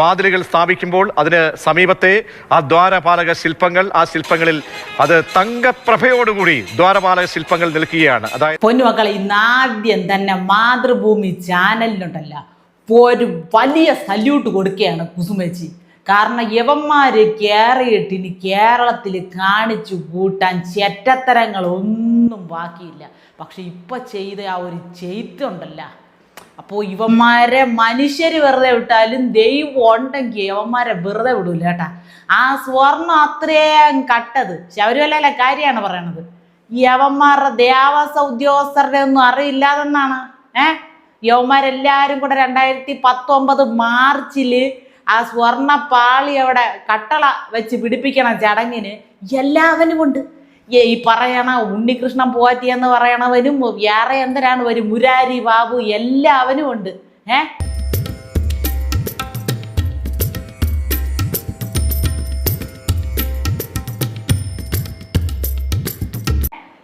വാതിലുകൾ സ്ഥാപിക്കുമ്പോൾ അതിന് സമീപത്തെ ആ ദ്വാരപാലക ശില്പങ്ങൾ ആ ശില്പങ്ങളിൽ അത് തങ്കപ്രഭയോടുകൂടി ദ്വാരപാലക ശില്പങ്ങൾ നിൽക്കുകയാണ്. അതായത് പൊന്നുമക്കളെ ഇന്നാദ്യം തന്നെ മാതൃഭൂമി ചാനലിനുണ്ടല്ല ഒരു വലിയ സല്യൂട്ട് കൊടുക്കുകയാണ് കുസുമേച്ചി. കാരണം യവന്മാര് കേറിയിട്ട് ഇനി കേരളത്തിൽ കാണിച്ചു കൂട്ടാൻ ചെറ്റത്തരങ്ങൾ ഒന്നും ബാക്കിയില്ല. പക്ഷെ ഇപ്പൊ ചെയ്ത ആ ഒരു ചെയ്ത്തുണ്ടല്ല അപ്പോൾ ഇവന്മാരെ മനുഷ്യർ വെറുതെ വിട്ടാലും ദൈവം ഉണ്ടെങ്കിൽ ഇവന്മാരെ വെറുതെ വിടൂല കേട്ടാ. ആ സ്വർണം അത്രയും കട്ടത്. ശബരിമലയിലെ കാര്യമാണ് പറയണത്? ഈ യവന്മാരുടെ ദേവാസ ഉദ്യോഗസ്ഥരുടെ ഒന്നും അറിയില്ലാതെന്നാണ്. ഏ? യവന്മാരെല്ലാരും കൂടെ രണ്ടായിരത്തി പത്തൊമ്പത് മാർച്ചിൽ ആ സ്വർണ പാളി അവിടെ കട്ടള വെച്ച് പിടിപ്പിക്കണം ചടങ്ങിന്. എല്ലാവനും കൊണ്ട്. ഈ പറയണ ഉണ്ണികൃഷ്ണൻ പോറ്റി എന്ന് പറയണവനും വേറെ എന്തരാണ് വരും മുരാരി ബാബു എല്ലാവനും ഉണ്ട്. ഏ?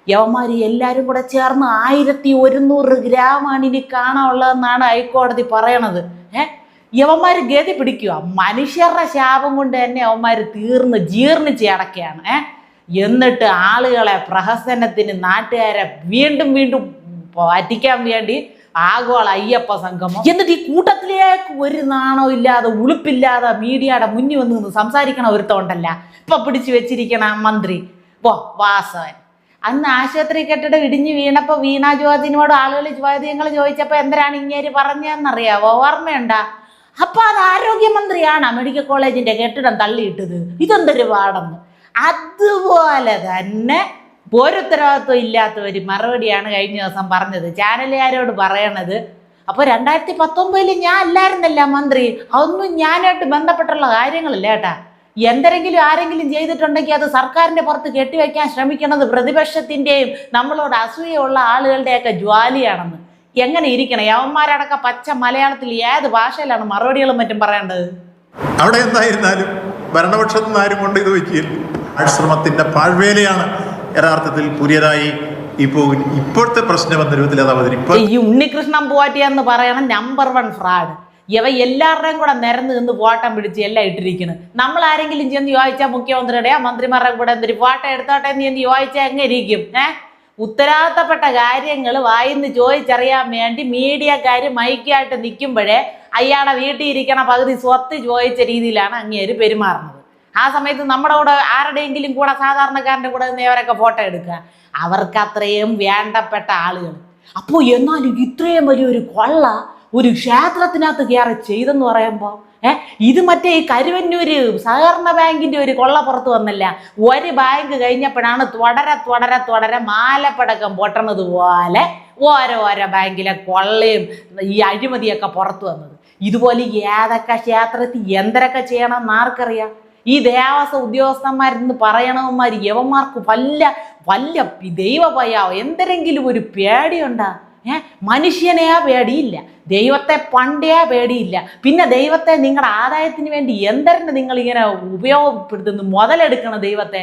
യവന്മാര് എല്ലാരും കൂടെ ചേർന്ന് ആയിരത്തി ഒരുന്നൂറ് ഗ്രാമാണ് ഇനി കാണാനുള്ളതെന്നാണ് ഹൈക്കോടതി പറയണത്. ഏ? യവന്മാര് ഗതി പിടിക്കുക. മനുഷ്യരുടെ ശാപം കൊണ്ട് തന്നെ യവന്മാര് തീർന്ന് ജീർണിച്ച് അടക്കുകയാണ് ഏ? എന്നിട്ട് ആളുകളെ പ്രഹസനത്തിന് നാട്ടുകാരെ വീണ്ടും വീണ്ടും പറ്റിക്കാൻ വേണ്ടി ആഗോള അയ്യപ്പ സംഗമം. എന്നിട്ട് ഈ കൂട്ടത്തിലേക്ക് ഒരു നാണോ ഇല്ലാതെ ഉളുപ്പില്ലാതെ മീഡിയയുടെ മുന്നിൽ വന്ന് നിന്ന് സംസാരിക്കണ ഒരുത്തോണ്ടല്ല ഇപ്പൊ പിടിച്ചു വെച്ചിരിക്കണ മന്ത്രി. ഓ വാസവൻ. അന്ന് ആശുപത്രി കെട്ടിടം ഇടിഞ്ഞു വീണപ്പോ വീണ ജ്യോതിനോട് ആളുകൾ ചോദ്യങ്ങൾ ചോദിച്ചപ്പോ എന്തിനാണ് ഇങ്ങേര് പറഞ്ഞതെന്നറിയാവോ? ഓർമ്മയുണ്ടാ? അപ്പൊ അത് ആരോഗ്യമന്ത്രിയാണ് മെഡിക്കൽ കോളേജിന്റെ കെട്ടിടം തള്ളിയിട്ടത്. ഇതെന്തൊരു പാടെന്ന്. അതുപോലെ തന്നെ ഒരു ഉത്തരവാദിത്വം ഇല്ലാത്ത ഒരു മറുപടിയാണ് കഴിഞ്ഞ ദിവസം പറഞ്ഞത്. ചാനലുകാരോട് പറയണത് അപ്പോൾ രണ്ടായിരത്തി പത്തൊമ്പതിൽ ഞാൻ അല്ലായിരുന്നല്ല മന്ത്രി. അതൊന്നും ഞാനായിട്ട് ബന്ധപ്പെട്ടുള്ള കാര്യങ്ങളല്ല കേട്ടാ. എന്തെങ്കിലും ആരെങ്കിലും ചെയ്തിട്ടുണ്ടെങ്കിൽ അത് സർക്കാരിന്റെ പുറത്ത് കെട്ടിവെക്കാൻ ശ്രമിക്കുന്നത് പ്രതിപക്ഷത്തിന്റെയും നമ്മളോട് അസൂയുള്ള ആളുകളുടെയൊക്കെ ജ്വാലിയാണെന്ന്. എങ്ങനെ ഇരിക്കണം? യവന്മാരടക്കം പച്ച മലയാളത്തിൽ ഏത് ഭാഷയിലാണ് മറുപടികളും മറ്റും പറയേണ്ടത്? അവിടെ എന്തായിരുന്നാലും ഭരണപക്ഷത്തു നിന്ന് ആരും കൊണ്ട് ഇത് വയ്ക്കില്ല ആശ്രമത്തിന്റെ പാഴ്വേലയാണ് യഥാർത്ഥത്തിൽ പുതിയതായി ഇപ്പോൾ ഇപ്പോഴത്തെ പ്രശ്നം എന്ന രൂപത്തിൽ അത് അവതരിപ്പിക്കും ഈ ഉണ്ണികൃഷ്ണൻ പോറ്റി എന്ന് പറയണ നമ്പർ വൺ ഫ്രാഡ് ഇവ എല്ലാവരുടെയും കൂടെ നിരന്ന് നിന്ന് ഫോട്ടം പിടിച്ച് എല്ലാം ഇട്ടിരിക്കുന്നത് നമ്മൾ ആരെങ്കിലും ചെന്ന് ചോദിച്ചാൽ മുഖ്യമന്ത്രിയുടെ മന്ത്രിമാരുടെ കൂടെ എന്തൊരു ഫോട്ടോ എടുത്തോട്ടെ എന്ന് ചെന്ന് ചോദിച്ചാൽ എങ്ങനെ ഇരിക്കും ഏഹ് ഉത്തരവാദിത്തപ്പെട്ട കാര്യങ്ങൾ വായിന്ന് ചോദിച്ചറിയാൻ വേണ്ടി മീഡിയക്കാർ മൈക്കായിട്ട് നിൽക്കുമ്പോഴേ അയാളെ വീട്ടിൽ ഇരിക്കണ പകുതി സ്വത്ത് ചോദിച്ച രീതിയിലാണ് അങ്ങേര് പെരുമാറുന്നത്. ആ സമയത്ത് നമ്മുടെ കൂടെ ആരുടെയെങ്കിലും കൂടെ സാധാരണക്കാരന്റെ കൂടെ നിന്ന് അവരൊക്കെ ഫോട്ടോ എടുക്കുക. അവർക്ക് അത്രയും വേണ്ടപ്പെട്ട ആളുകൾ അപ്പോൾ എന്നാലും ഇത്രയും വലിയൊരു കൊള്ള ഒരു ക്ഷേത്രത്തിനകത്ത് കയറി ചെയ്തെന്ന് പറയുമ്പോൾ ഏഹ് ഇത് മറ്റേ ഈ കരുവന്നൂര് സഹകരണ ബാങ്കിന്റെ ഒരു കൊള്ള പുറത്ത് വന്നില്ല. ഒരു ബാങ്ക് കഴിഞ്ഞപ്പോഴാണ് തുടരെ തുടരെ തുടരെ മാലപ്പടക്കം പൊട്ടണത് പോലെ ഓരോ ഓരോ ബാങ്കിലെ കൊള്ളയും ഈ അഴിമതിയൊക്കെ പുറത്തു വന്നത്. ഇതുപോലെ ഏതൊക്കെ ക്ഷേത്രത്തിൽ എന്തൊക്കെ ചെയ്യണമെന്ന് ആർക്കറിയാം? ഈ ദേവാസ ഉദ്യോഗസ്ഥന്മാരെന്ന് പറയണവന്മാർ യവന്മാർക്ക് വല്ല വല്ല ദൈവഭയാവോ എന്തെങ്കിലും ഒരു പേടിയുണ്ടാ? ഏ? മനുഷ്യനെയാ പേടിയില്ല. ദൈവത്തെ പണ്ടേ പേടിയില്ല. പിന്നെ ദൈവത്തെ നിങ്ങളുടെ ആദായത്തിന് വേണ്ടി എന്തരണ്ട് നിങ്ങൾ ഇങ്ങനെ ഉപയോഗപ്പെടുത്തുന്നു മുതലെടുക്കണം ദൈവത്തെ?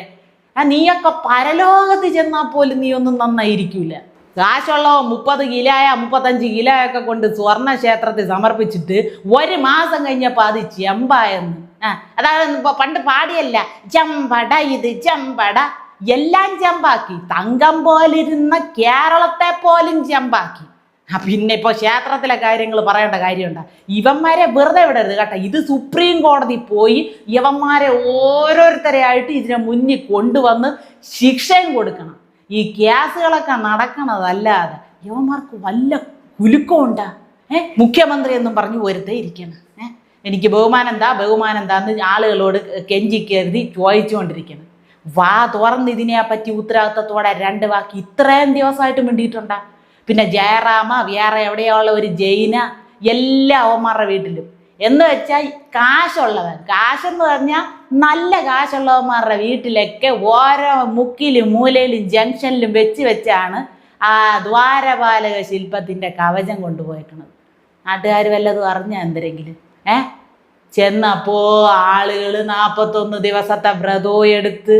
ആ നീയൊക്കെ പരലോകത്ത് ചെന്നാൽ പോലും നീ ഒന്നും നന്നായിരിക്കൂല. കാശുള്ളവ മുപ്പത് കിലോയ മുപ്പത്തഞ്ച് കിലോയൊക്കെ കൊണ്ട് സ്വർണ ക്ഷേത്രത്തിൽ സമർപ്പിച്ചിട്ട് ഒരു മാസം കഴിഞ്ഞപ്പോൾ അത് ചെമ്പായെന്ന്. ആ ഇപ്പൊ പണ്ട് പാടിയല്ല ചെമ്പട ഇത് ചെമ്പട. എല്ലാം ചെമ്പാക്കി. തങ്കം പോലിരുന്ന കേരളത്തെ പോലും ചെമ്പാക്കി. പിന്നെ ഇപ്പോൾ ക്ഷേത്രത്തിലെ കാര്യങ്ങൾ പറയേണ്ട കാര്യമുണ്ട്. ഇവന്മാരെ വെറുതെ വിടരുത് കേട്ടോ. ഇത് സുപ്രീം കോടതി പോയി ഇവന്മാരെ ഓരോരുത്തരെയായിട്ട് ഇതിനെ മുന്നിൽ കൊണ്ടുവന്ന് ശിക്ഷയും കൊടുക്കണം. ഈ ഗ്യാസുകളൊക്കെ നടക്കണതല്ലാതെ യുവമാർക്ക് വല്ല കുലുക്കമുണ്ടാ? ഏ? മുഖ്യമന്ത്രി എന്നും പറഞ്ഞു വെറുതെ ഇരിക്കണം. ഏ? എനിക്ക് ബഹുമാനം എന്താ ബഹുമാനം എന്താന്ന് ആളുകളോട് കെഞ്ചി കരുതി ചോദിച്ചുകൊണ്ടിരിക്കണം. വാ തുറന്ന് ഇതിനെ പറ്റി ഉത്തരവാദിത്തത്തോടെ രണ്ട് വാക്ക് ഇത്രയും ദിവസമായിട്ട് മിണ്ടിയിട്ടുണ്ടാ? പിന്നെ ജയറാമ വേറെ എവിടെയുള്ള ഒരു ജൈന എല്ലാ അവന്മാരുടെ വീട്ടിലും. എന്ന് വെച്ചാൽ കാശുള്ളവൻ. കാശെന്ന് പറഞ്ഞാൽ നല്ല കാശുള്ളവന്മാരുടെ വീട്ടിലൊക്കെ ഓരോ മുക്കിലും മൂലയിലും ജംഗ്ഷനിലും വെച്ച് വെച്ചാണ് ആ ദ്വാരപാലക ശില്പത്തിന്റെ കവചം കൊണ്ടുപോയിട്ടുള്ളത് നാട്ടുകാർ വല്ലതും അറിഞ്ഞ എന്തെങ്കിലും ഏ? ചെന്നപ്പോ ആളുകൾ നാൽപ്പത്തൊന്ന് ദിവസത്തെ വ്രതവും എടുത്ത്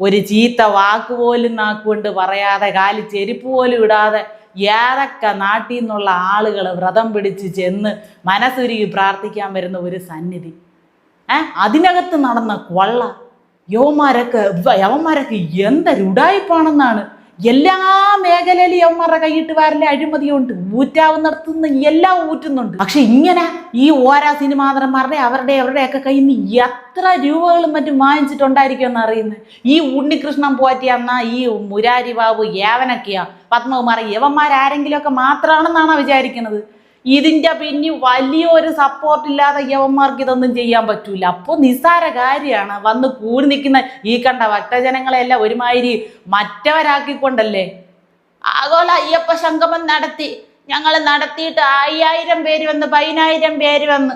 ഒരു ചീത്ത വാക്ക് പോലും നാക്കുകൊണ്ട് പറയാതെ കാലി ചെരുപ്പ് പോലും ഇടാതെ ഏതൊക്കെ നാട്ടിൽ നിന്നുള്ള ആളുകൾ വ്രതം പിടിച്ച് ചെന്ന് മനസ്സുരുകി പ്രാർത്ഥിക്കാൻ വരുന്ന ഒരു സന്നിധി. ഏ? അതിനകത്ത് നടന്ന കൊള്ള. യവന്മാരൊക്കെ യവന്മാരൊക്കെ എന്തൊരുടായ്പാണെന്നാണ് എല്ലാ മേഖലയിലും യവന്മാരുടെ കൈയിട്ട് വാരലെ അഴിമതിയുണ്ട്. ഊറ്റാവുന്നിടത്തുനിന്ന് എല്ലാം ഊറ്റുന്നുണ്ട്. പക്ഷെ ഇങ്ങനെ ഈ ഓരോ സിനിമാതന്മാരുടെ അവരുടെ അവരുടെയൊക്കെ കയ്യിൽ നിന്ന് എത്ര രൂപകളും മറ്റും വാങ്ങിച്ചിട്ടുണ്ടായിരിക്കും എന്ന് അറിയുന്നത്? ഈ ഉണ്ണികൃഷ്ണൻ പോറ്റി അന്ന ഈ മുരാരി ബാബു ഏവനൊക്കെയാ പത്മകുമാർ യവന്മാരാരെങ്കിലുമൊക്കെ മാത്രമാണെന്നാണ് വിചാരിക്കുന്നത്? ഇതിന്റെ പിന്നെ വലിയൊരു സപ്പോർട്ട് ഇല്ലാതെ യവന്മാർക്ക് ഇതൊന്നും ചെയ്യാൻ പറ്റൂല. അപ്പോൾ നിസ്സാര കാര്യമാണ്. വന്ന് കൂടി നിൽക്കുന്ന ഈ കണ്ട ഭക്തജനങ്ങളെല്ലാം ഒരുമാതിരി മറ്റവരാക്കിക്കൊണ്ടല്ലേ? ആഗോള അയ്യപ്പ സംഗമം നടത്തി. ഞങ്ങൾ നടത്തിയിട്ട് അയ്യായിരം പേര് വന്ന് പതിനായിരം പേര് വന്ന്.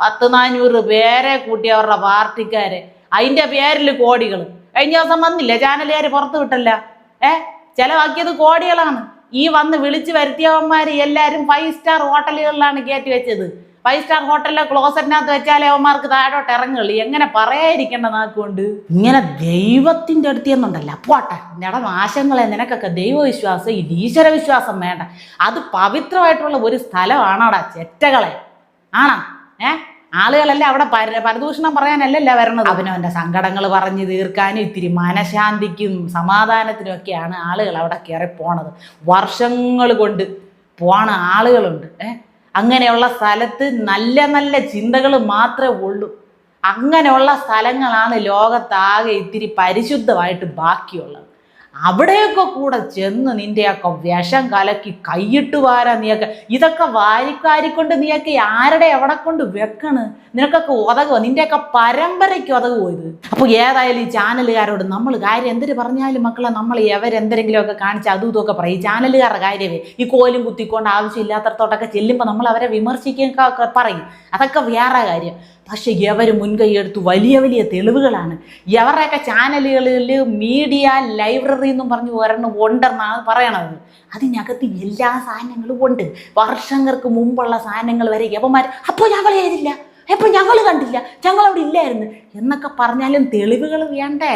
പത്ത് നാനൂറ് പേരെ കൂട്ടി അവരുടെ പാർട്ടിക്കാരെ. അതിന്റെ പേരിൽ കോടികൾ കഴിഞ്ഞ ദിവസം വന്നില്ല? ചാനലുകാർ പുറത്തു വിട്ടല്ല. ഏ? ചിലവാക്കിയത് കോടികളാണ്. ഈ വന്ന് വിളിച്ചു വരുത്തിയവന്മാർ എല്ലാവരും ഫൈവ് സ്റ്റാർ ഹോട്ടലുകളിലാണ് കയറ്റി വെച്ചത്. ഫൈവ് സ്റ്റാർ ഹോട്ടലിലെ ക്ലോസറ്റിനകത്ത് വെച്ചാലേ അവന്മാർക്ക് താഴോട്ട് ഇറങ്ങുള്ളൂ. എങ്ങനെ പറയാതിരിക്കേണ്ട നാക്കുകൊണ്ട്? ഇങ്ങനെ ദൈവത്തിന്റെ അടുത്ത് എന്നുണ്ടല്ല പോട്ടെ നിട നാശങ്ങളെ നിനക്കൊക്കെ ദൈവവിശ്വാസം ഇത് ഈശ്വര വിശ്വാസം വേണ്ട. അത് പവിത്രമായിട്ടുള്ള ഒരു സ്ഥലമാണോടാ ചെറ്റകളെ? ആണോ? ഏ? ആളുകളല്ല അവിടെ പര പരദൂഷണം പറയാനല്ലല്ല വരണത്? അവനവന്റെ സങ്കടങ്ങൾ പറഞ്ഞു തീർക്കാനും ഇത്തിരി മനഃശാന്തിക്കും സമാധാനത്തിനും ഒക്കെയാണ് ആളുകൾ അവിടെ കയറി പോണത്. വർഷങ്ങൾ കൊണ്ട് പോണ ആളുകളുണ്ട്. ഏ? അങ്ങനെയുള്ള സ്ഥലത്ത് നല്ല നല്ല ചിന്തകൾ മാത്രമേ ഉള്ളൂ. അങ്ങനെയുള്ള സ്ഥലങ്ങളാണ് ലോകത്താകെ ഇത്തിരി പരിശുദ്ധമായിട്ട് ബാക്കിയുള്ളത്. അവിടെയൊക്കെ കൂടെ ചെന്ന് നിന്റെയൊക്കെ വിഷം കലക്കി കൈയിട്ട് വാരാ നീയൊക്കെ ഇതൊക്കെ വാരിക്കാരിക്കൊണ്ട് നീയൊക്കെ ആരുടെ എവിടെ കൊണ്ട് വെക്കണ്? നിനക്കൊക്കെ ഉതകുമോ നിന്റെയൊക്കെ പരമ്പരയ്ക്ക് ഉതകുമോ ഇത്? അപ്പോൾ ഏതായാലും ഈ ചാനലുകാരോട് നമ്മൾ കാര്യം എന്തിനു പറഞ്ഞാലും മക്കളെ നമ്മൾ എവരെന്തെങ്കിലുമൊക്കെ കാണിച്ച് അതും ഇതൊക്കെ പറയും. ഈ ചാനലുകാരുടെ കാര്യമേ ഈ കോലും കുത്തിക്കൊണ്ട് ആവശ്യമില്ലാത്തടത്തോട്ടൊക്കെ ചെല്ലുമ്പോൾ നമ്മൾ അവരെ വിമർശിക്കുക പറയും. അതൊക്കെ വേറെ കാര്യം. പക്ഷെ ഇവർ മുൻകൈയെടുത്ത് വലിയ വലിയ തെളിവുകളാണ്. ഇവരുടെയൊക്കെ ചാനലുകളിൽ മീഡിയ ലൈബ്രറി എന്നും പറഞ്ഞ് ഒരെണ്ണം ഉണ്ടെന്നാണ് പറയണത്. അതിനകത്ത് എല്ലാ സാധനങ്ങളും ഉണ്ട്. വർഷങ്ങൾക്ക് മുമ്പുള്ള സാധനങ്ങൾ വരെ യവന്മാർ അപ്പോൾ ഞങ്ങൾ ചെയ്തില്ല എപ്പോൾ ഞങ്ങൾ കണ്ടില്ല? ഞങ്ങൾ അവിടെ ഇല്ലായിരുന്നു. എന്നൊക്കെ പറഞ്ഞാലും തെളിവുകൾ വേണ്ടേ?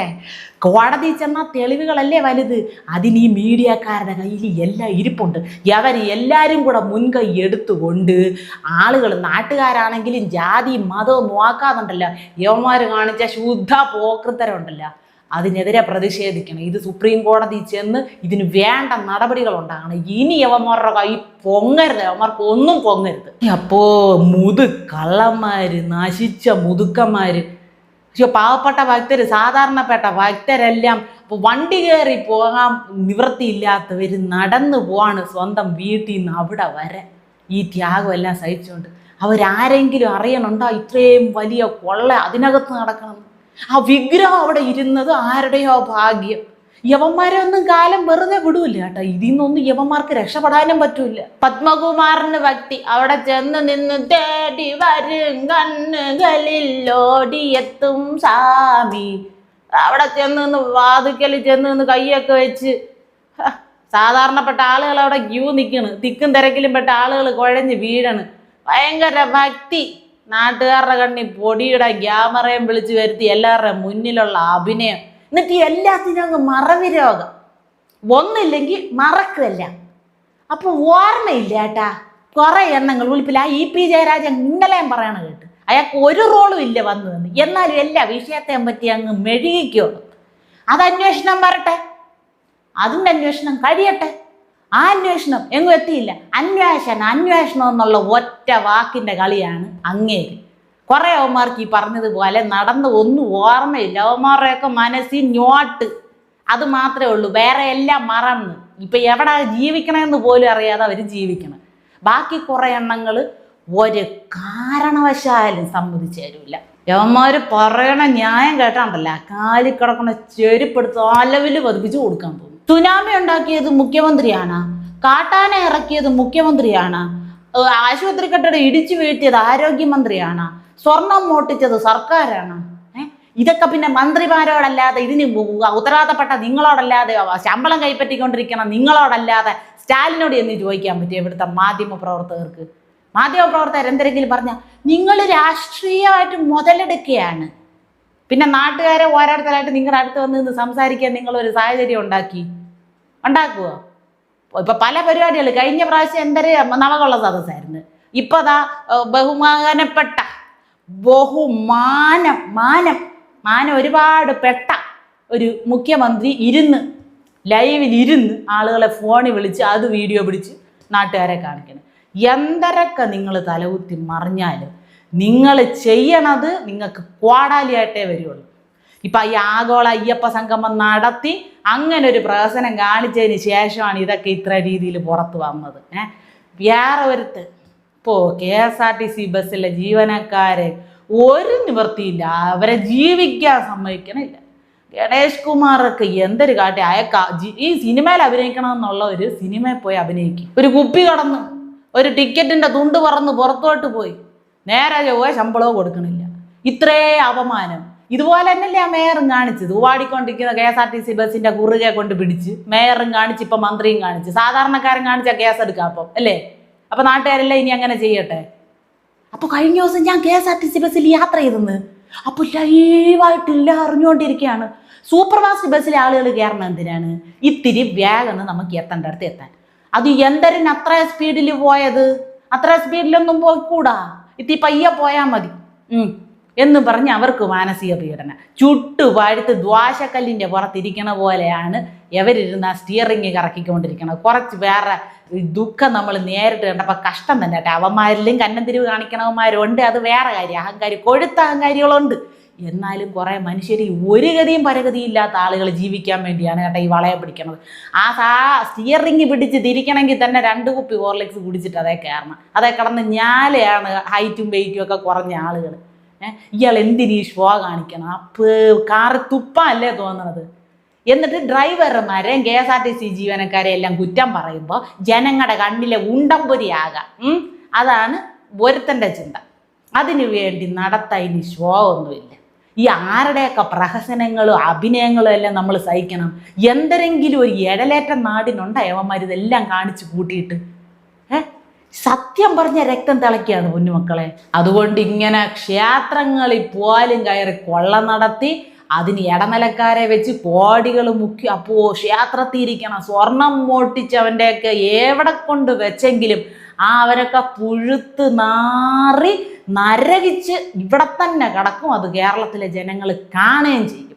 കോടതി ചെന്നാൽ തെളിവുകളല്ലേ വലുത്? അതിന് ഈ മീഡിയക്കാരുടെ കയ്യിൽ എല്ലാം ഇരിപ്പുണ്ട്. അവർ എല്ലാവരും കൂടെ മുൻകൈ എടുത്തുകൊണ്ട് ആളുകൾ നാട്ടുകാരാണെങ്കിലും ജാതി മതവും നോക്കാതുണ്ടല്ലോ യവന്മാർ കാണിച്ച ശുദ്ധ പോക്കൃത്തരമുണ്ടല്ലോ അതിനെതിരെ പ്രതിഷേധിക്കണം. ഇത് സുപ്രീം കോടതി ചെന്ന് ഇതിന് വേണ്ട നടപടികൾ ഉണ്ടാകണം ഇനി യവന്മാരുടെ കൈ പൊങ്ങരുത്. യവന്മാർക്ക് ഒന്നും പൊങ്ങരുത്. അപ്പോ മുതു കള്ളന്മാര് നശിച്ച മുതുക്കന്മാര്. പക്ഷെ പാവപ്പെട്ട ഭക്തർ സാധാരണപ്പെട്ട ഭക്തരെല്ലാം ഇപ്പൊ വണ്ടി കയറി പോകാൻ നിവൃത്തിയില്ലാത്തവർ നടന്നു പോവാണ് സ്വന്തം വീട്ടിൽ നിന്ന് അവിടെ വരെ. ഈ ത്യാഗം എല്ലാം സഹിച്ചുകൊണ്ട് അവരാരെങ്കിലും അറിയണുണ്ടോ? ഇത്രയും വലിയ കൊള്ള അതിനകത്ത് നടക്കണം. ആ വിഗ്രഹം അവിടെ ഇരുന്നത് ആരുടെയോ ഭാഗ്യം. യവന്മാരെ ഒന്നും കാലം വെറുതെ വിടൂല്ല കേട്ടോ. ഇതിൽ നിന്നൊന്നും യവന്മാർക്ക് രക്ഷപ്പെടാനും പറ്റൂല. പത്മകുമാറിന് ഭക്തി അവിടെ ചെന്ന് നിന്ന് തേടി വരും കണ്ണുകളിൽ ഓടിയെത്തും സ്വാമി. അവിടെ ചെന്ന് നിന്ന് വാതുക്കൽ ചെന്ന് നിന്ന് കൈയൊക്കെ വെച്ച് സാധാരണപ്പെട്ട ആളുകൾ അവിടെ ക്യൂ നിൽക്കണ് തിക്കും തിരക്കിലും പെട്ട ആളുകൾ കുഴഞ്ഞ് വീഴണ്. ഭയങ്കര ഭക്തി. നാട്ടുകാരുടെ കണ്ണി പൊടിയുടെ ക്യാമറയും വിളിച്ചു വരുത്തി എല്ലാവരുടെയും മുന്നിലുള്ള അഭിനയം. എന്നിട്ട് എല്ലാത്തിനും അങ്ങ് മറവി രോഗം. ഒന്നില്ലെങ്കിൽ മറക്കല്ല. അപ്പൊ ഓർമ്മയില്ല ഏട്ടാ. കുറെ എണ്ണങ്ങൾ വിളിപ്പില്ല ആ ഇ പി ജയരാജൻ ഇന്നലെയും പറയണ കേട്ട്. അയാൾക്ക് ഒരു റോളും ഇല്ല വന്നു എന്ന്. എന്നാലും എല്ലാ വിഷയത്തെയും പറ്റി അങ്ങ് മെഴുകിക്കോ. അത് അന്വേഷണം വരട്ടെ. അതിന്റെ അന്വേഷണം കഴിയട്ടെ. ആ അന്വേഷണം എങ്ങും എത്തിയില്ല. അന്വേഷണം അന്വേഷണം എന്നുള്ള ഒറ്റ വാക്കിന്റെ കളിയാണ് അങ്ങേര്. കുറേ അവന്മാർക്ക് ഈ പറഞ്ഞതുപോലെ നടന്ന് ഒന്നും ഓർമ്മയില്ല. അവന്മാരുടെയൊക്കെ മനസ്സിൽ ഞോട്ട്. അത് മാത്രമേ ഉള്ളൂ. വേറെ എല്ലാം മറന്ന്. ഇപ്പം എവിടെ ജീവിക്കണമെന്ന് പോലും അറിയാതെ അവർ ജീവിക്കണം. ബാക്കി കുറേ എണ്ണങ്ങൾ ഒരു കാരണവശാലും സമ്മതിച്ചു തരില്ല യവന്മാർ പറയണ ന്യായം കേട്ടാണ്ടല്ല കാലിൽ കിടക്കണ ചെരുപ്പെടുത്ത് അലവിൽ പതിപ്പിച്ച് കൊടുക്കാൻ തോന്നും സുനാമി ഉണ്ടാക്കിയത് മുഖ്യമന്ത്രിയാണ്. കാട്ടാന ഇറക്കിയത് മുഖ്യമന്ത്രിയാണ്. ആശുപത്രി കെട്ടിടം ഇടിച്ചു വീഴ്ത്തിയത് ആരോഗ്യമന്ത്രിയാണ്. സ്വർണം മോട്ടിച്ചത് സർക്കാരാണ്. ഇതൊക്കെ പിന്നെ മന്ത്രിമാരോടല്ലാതെ ഇതിന് ഉത്തരവാദപ്പെട്ട നിങ്ങളോടല്ലാതെ ശമ്പളം കൈപ്പറ്റിക്കൊണ്ടിരിക്കണം നിങ്ങളോടല്ലാതെ സ്റ്റാലിനോട് എന്ന് ചോദിക്കാൻ പറ്റും ഇവിടുത്തെ മാധ്യമ പ്രവർത്തകർക്ക്. മാധ്യമ പ്രവർത്തകർ എന്തെങ്കിലും പറഞ്ഞാൽ നിങ്ങൾ രാഷ്ട്രീയമായിട്ട് മുതലെടുക്കുകയാണ്. പിന്നെ നാട്ടുകാരെ ഓരോരുത്തരായിട്ട് നിങ്ങളുടെ അടുത്ത് വന്ന് നിന്ന് സംസാരിക്കാൻ നിങ്ങളൊരു സാഹചര്യം ഉണ്ടാക്കി? ഉണ്ടാക്കുമോ ഇപ്പൊ പല പരിപാടികൾ കഴിഞ്ഞ പ്രാവശ്യം എന്തൊരു നവകൊള്ള സദസ്സായിരുന്നു. ഇപ്പൊ അതാ ബഹുമാനപ്പെട്ട ബഹുമാനം മാനം മാനം ഒരുപാട് പെട്ട ഒരു മുഖ്യമന്ത്രി ഇരുന്ന് ലൈവിൽ ഇരുന്ന് ആളുകളെ ഫോണിൽ വിളിച്ച് അത് വീഡിയോ പിടിച്ച് നാട്ടുകാരെ കാണിക്കണം. എന്തരൊക്കെ നിങ്ങൾ തലകുത്തി മറിഞ്ഞാലും നിങ്ങൾ ചെയ്യണത് നിങ്ങൾക്ക് കോടാലിയായിട്ടേ വരുള്ളൂ. ഇപ്പൊ ഈ ആഗോള അയ്യപ്പ സംഗമം നടത്തി അങ്ങനെ ഒരു പ്രഹസനം കാണിച്ചതിന് ശേഷമാണ് ഇതൊക്കെ ഇത്ര രീതിയിൽ പുറത്ത് വന്നത്. ഏഹ് വേറെ ഒരുത്ത്. ഇപ്പോൾ K S R T C ബസ്സിലെ ജീവനക്കാരെ ഒരു നിവൃത്തിയില്ല. അവരെ ജീവിക്കാൻ സമ്മതിക്കണില്ല. ഗണേഷ് കുമാറൊക്കെ എന്തൊരു കാട്ടി അയക്ക ഈ സിനിമയിൽ അഭിനയിക്കണം എന്നുള്ള ഒരു സിനിമയിൽ പോയി അഭിനയിക്കും. ഒരു കുപ്പി കടന്നു. ഒരു ടിക്കറ്റിന്റെ തുണ്ട് പറന്ന് പുറത്തോട്ട് പോയി. നേരെ ചൊവ്വ ശമ്പളവും കൊടുക്കണില്ല. ഇത്രേ അപമാനം. ഇതുപോലെ തന്നെയല്ലേ മേയറും കാണിച്ചത്. ഓടിക്കൊണ്ടിരിക്കുന്ന K S R T C ബസ്സിന്റെ കുറുകെ കൊണ്ട് പിടിച്ച് മേയറും കാണിച്ച് ഇപ്പൊ മന്ത്രിയും കാണിച്ച്. സാധാരണക്കാരൻ കാണിച്ച കേസ് എടുക്കാം അപ്പം അല്ലേ? അപ്പൊ നാട്ടുകാരെല്ലാം ഇനി അങ്ങനെ ചെയ്യട്ടെ? അപ്പൊ കഴിഞ്ഞ ദിവസം ഞാൻ K S R T C ബസ്സിൽ യാത്ര ചെയ്തെന്ന്. അപ്പൊ ലൈവായിട്ടില്ല അറിഞ്ഞുകൊണ്ടിരിക്കുകയാണ്. സൂപ്പർ ഫാസ്റ്റ് ബസ്സിലെ ആളുകൾ കയറണം എന്തിനാണ്? ഇത്തിരി വേഗം നമുക്ക് എത്തേണ്ട അടുത്ത് എത്താൻ. അത് എന്തരിന് അത്ര സ്പീഡിൽ പോയത്? അത്ര സ്പീഡിലൊന്നും പോയിക്കൂടാ ഇത്തി പയ്യ പോയാൽ മതി. എന്ന് പറഞ്ഞ് അവർക്ക് മാനസിക പീഡനം. ചുട്ടു പഴുത്ത് ദ്വാശക്കല്ലിന്റെ പുറത്തിരിക്കണ പോലെയാണ് എവരിരുന്ന് ആ സ്റ്റിയറിങ് കറക്കിക്കൊണ്ടിരിക്കണം കുറച്ച് വേറെ ദുഃഖം നമ്മൾ നേരിട്ട് കണ്ടപ്പോൾ കഷ്ടം തന്നെ കേട്ടോ. അവന്മാരിലും കന്നന്തിരിവ് കാണിക്കണവന്മാരുണ്ട്. അത് വേറെ കാര്യം. അഹങ്കാരി കൊഴുത്ത അഹങ്കാരികളുണ്ട്. എന്നാലും കുറേ മനുഷ്യർ ഒരു ഗതിയും പരഗതിയും ഇല്ലാത്ത ആളുകൾ ജീവിക്കാൻ വേണ്ടിയാണ് കേട്ടോ ഈ വളയെ പിടിക്കുന്നത് ആ സാ സ്റ്റിയറിങ് പിടിച്ച് തിരിക്കണമെങ്കിൽ തന്നെ രണ്ട് കുപ്പി ഹോർലിക്സ് കുടിച്ചിട്ട് അതേ കയറണം. അതേ കിടന്ന് ഞാലെയാണ് ഹൈറ്റും വെയിറ്റും ഒക്കെ കുറഞ്ഞ ആളുകൾ ഇയാൾ എന്തിനീ ഷോ കാണിക്കണം? അപ്പ് കാറ് തുപ്പല്ലേ തോന്നണത്? എന്നിട്ട് ഡ്രൈവർമാരെയും K S R T C ജീവനക്കാരെ എല്ലാം കുറ്റം പറയുമ്പോൾ ജനങ്ങളുടെ കണ്ണിലെ ഉണ്ടംപൊരിയാകാം? അതാണ് ഒരുത്തന്റെ ചിന്ത. അതിനു വേണ്ടി നടത്തതിന് ഒന്നുമില്ല. ഈ ആരുടെയൊക്കെ പ്രഹസനങ്ങളും അഭിനയങ്ങളും എല്ലാം നമ്മൾ സഹിക്കണം? എന്തെങ്കിലും ഒരു ഇടലേറ്റ നാടിനുണ്ട് യവന്മാർ ഇതെല്ലാം കാണിച്ചു കൂട്ടിയിട്ട്? ഏ? സത്യം പറഞ്ഞ രക്തം തിളക്കിയാണ് പൊന്നുമക്കളെ. അതുകൊണ്ട് ഇങ്ങനെ ക്ഷേത്രങ്ങളിൽ പോലും കയറി കൊള്ള നടത്തി അതിന് ഇടനിലക്കാരെ വെച്ച് കോടികൾ മുക്കി അപ്പോ ക്ഷേത്രത്തിരിക്കണം സ്വർണം മോട്ടിച്ചവന്റെയൊക്കെ എവിടെ കൊണ്ട് വെച്ചെങ്കിലും ആ അവരൊക്കെ പുഴുത്ത് നാറി നരകിച്ച് ഇവിടെ തന്നെ കിടക്കും. അത് കേരളത്തിലെ ജനങ്ങൾ കാണുകയും ചെയ്യും.